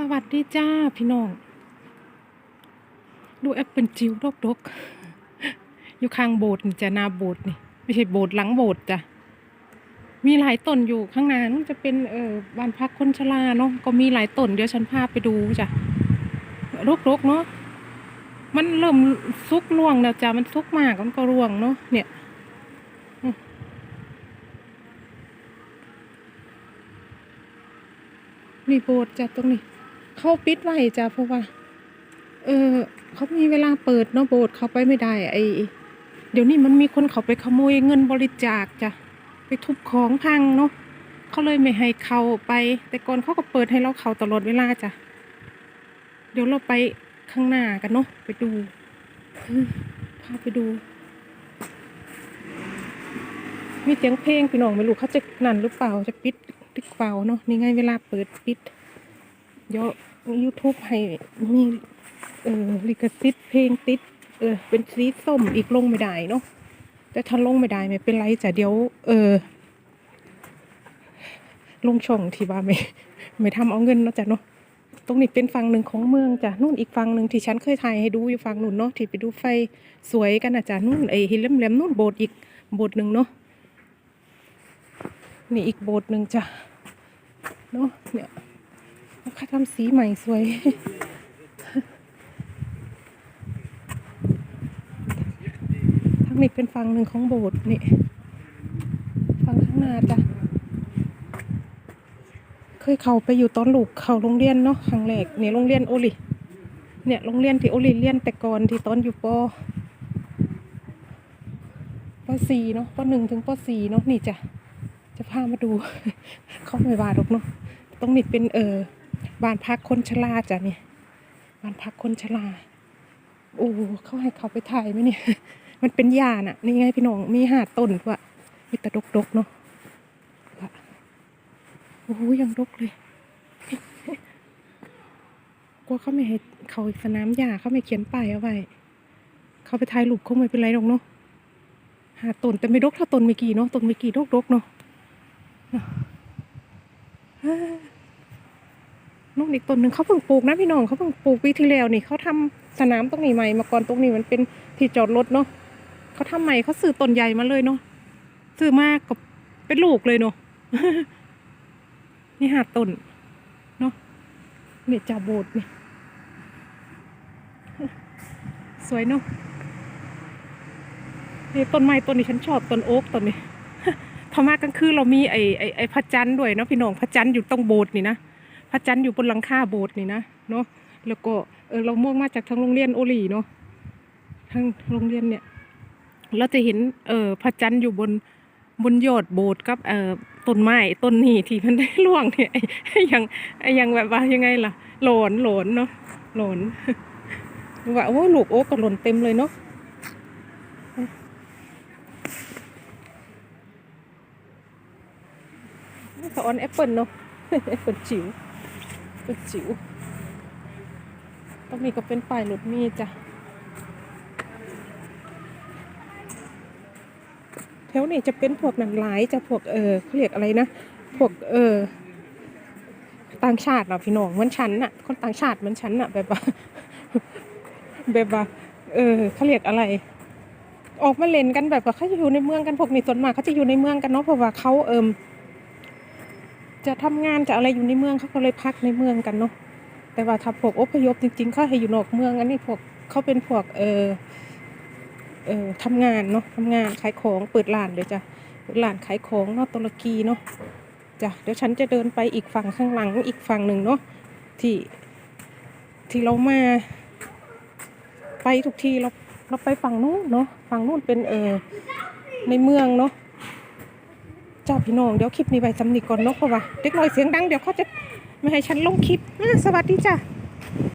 สวัสดีจ้าพี่น้อง ดูแอปเป็นจิ๋วดกๆ อยู่ข้างโบสถ์นี่จะนาโบสถ์นี่ ไม่ใช่โบสถ์หลังโบสถ์จ้ะ มีหลายต้นอยู่ข้างหน้านู้นจะเป็นเอ่อบ้านพักคนชราเนาะก็มีหลายต้นเดี๋ยวฉันพาไปดูจ้ะรกรกๆเนาะมันเริ่มซุกร่วงแล้วจ้ะมันซุกมากมันก็ร่วงเนาะเนี่ยนี่โบสถ์จ้ะตรงนี้ เขาปิดไว้จ้ะเพราะว่า เออเขามีเวลาเปิดเนาะโบสถ์เขาไปไม่ได้ไอเดี๋ยวนี้มันมีคนเขาไปขโมยเงินบริจาคจ้ะไปทุบของพังเนาะเขาเลยไม่ให้เข้าไป แต่ก่อนเขาก็เปิดให้เราเข้าตลอดเวลาจ้ะเดี๋ยวเราไปข้างหน้ากันเนาะไปดูพาไปดู มีเสียงเพลงพี่น้องไม่รู้เขาจะนั่นหรือเปล่าจะปิดหรือเปล่าเนาะนี่ไงเวลาเปิดปิด เดี๋ยวยูทูบให้มีเออลิขสิทธิ์เพลงติด เออ เป็นสีส้มอีกลงไม่ได้เนาะแต่ถ้าลงไม่ได้ไม่เป็นไรจ้ะเดี๋ยว เออ ลงช่องที่ว่าไม่ไม่ทำเอาเงินเนาะจ้ะเนาะตรงนี้เป็นฝั่งหนึ่งของเมืองจ้ะนู่นอีกฝั่งหนึ่งที่ฉันเคยถ่ายให้ดูอยู่ฝั่งนู่นเนาะที่ไปดูไฟสวยกันนะจ้ะนู่นไอ้หินแหลมนู่นโบสถ์อีกโบสถ์หนึ่งเนาะนี่อีกโบสถ์หนึ่งจ้ะเนาะเนี่ย ทำสีใหม่สวยทั้งนี้เป็นฝั่งหนึ่งของโบสถ์นี่ฝั่งข้างหน้าจ้ะ เคยเขาไปอยู่ตอนลูกเขาโรงเรียนเนาะครั้งแรกเนี่ยโรงเรียนโอลิเนี่ยโรงเรียนที่โอลิเรียนแต่ก่อนที่ตอนอยู่ปปสี่เนาะปหนึ่งถึงปสี่เนาะนี่จ้ะจะพามาดู เขาไม่ว่าหรอกเนาะตรงนี้เป็นเออ บ้านพักคนชราจ้ะเนี่ยบ้านพักคนชราโอ้เขาให้เขาไปถ่ายไหมเนี่ย มันเป็นหญ้าน่ะ นี่ไงพี่น้องมีหาดต้นด้วยมีแต่ดกๆเนาะโอ้โหยังดกเลยกลัวเขาไม่ให้เขาสนามหญ้าเขาไม่เขียนป้ายเอาไว้เขาไปถ่ายรูปคงไม่เป็นไรหรอกเนาะหาต้นแต่ไม่ดกเท่าต้นเมื่อกี้เนาะต้นเมื่อกี้ดกๆเนาะ นกอีกต้นหนึ่งเขาเพิ่งปลูกนะพี่น้องเขาเพิ่งปลูกปีที่แล้วนี่เขาทำสนามตรงนี้ใหม่มาก่อนตรงนี้มันเป็นที่จอดรถเนาะเขาทำใหม่เขาซื้อต้นใหญ่มาเลยเนาะซื้อมากกับเป็นลูกเลยเนาะนี่หาต้นเนาะเนี่ยจ่าโบดนี่สวยเนาะนี่ต้นไม้ต้นนี้ฉันชอบต้นโอ๊กต้นนี้พอมากลางคืนเรามีไอ้ไอ้ไอ้พระจันทร์ด้วยเนาะพี่น้องพระจันทร์อยู่ตรงโบสถ์นี่นะ พระจันทร์อยู่บนหลังคาโบสถ์นี่นะเนาะแล้วก็เออเราม่วงมาจากทางโรงเรียนโอลีเนาะทางโรงเรียนเนี่ยเราจะเห็นเออพระจันทร์อยู่บนบนยอดโบสถ์กับเออต้นไม้ต้นนี้ที่มันได้ร่วงเนี่ยยังยังแบบว่ายังไงล่ะหลอนหลอนเนาะหลอนว่าโอ้ลูกโอ๊กก็หล่นเต็มเลยเนาะสอนแอปเปิลเนาะแอปเปิลจิ๋ว เป็นจิ๋วตรงนี้ก็เป็นป้ายรถมีจ้ะแถวนี้จะเป็นพวกหนังหลายจะพวกเออเขาเรียกอะไรนะ พวกเออต่างชาติเนาะพี่น้องเหมือนฉันน่ะ คนต่างชาติเหมือนฉันน่ะแบบว่าแบบว่าเออเขาเรียกอะไร ออกมาเล่นกันแบบว่าเขาจะอยู่ในเมืองกันพวกนี้ส่วนมากเขาจะอยู่ในเมืองกันเนาะเพราะว่าเขาเอิม จะทำงานจะอะไรอยู่ในเมืองเขาก็เลยพักในเมืองกันเนาะแต่ว่าถ้าพวกอพยพจริงๆเขาให้อยู่นอกเมืองอันนี้พวกเขาเป็นพวกเออเออทำงานเนาะทำงานขายของเปิดร้านเดี๋ยวจะเปิดร้านขายของเนาะตุรกีเนาะจ้ะเดี๋ยวฉันจะเดินไปอีกฝั่งข้างหลังอีกฝั่งหนึ่งเนาะที่ที่เรามา ไปทุกทีเราเราไปฝั่งนู้นเนาะฝั่งนู้นเป็นเออในเมืองเนาะ จ้าพี่น้องเดี๋ยวคลิปนี้ไปสำนีก่อนเนาะเพราะว่าเด็กน้อยเสียงดังเดี๋ยวเขาจะไม่ให้ฉันลงคลิปสวัสดีจ้า